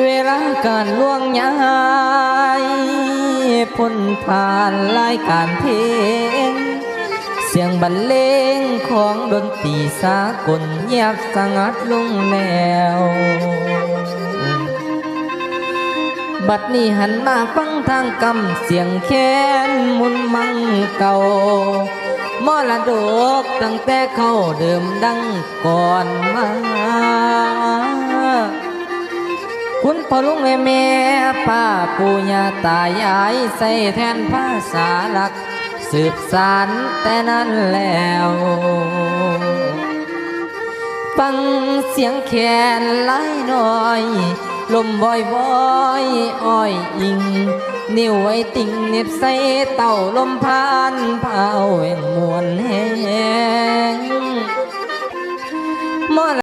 เวลาการล่วงย้ายพ้นผ่านรายการเพลง เสียงบรรเลงของดนตรีสากลเงียบสงัดลงแล้วบัดนี้หันมาฟังทางกำเสียงแค้นมุนมังเก่ามรดกตั้งแต่เขาเดิมดังก่อนมา คุณพ่อลุงแม่ป้าปู่ย่าตายายใส่แทนภาษาหลัก สืบสารแต่นั้นแล้วฟังเสียงแขนไหลน้อย ลมบอยบอยอ้อยอิง นิ้วไว้ติ่งเน็บใส่เต่าลมพานเผาแห่งมวลแหงมอ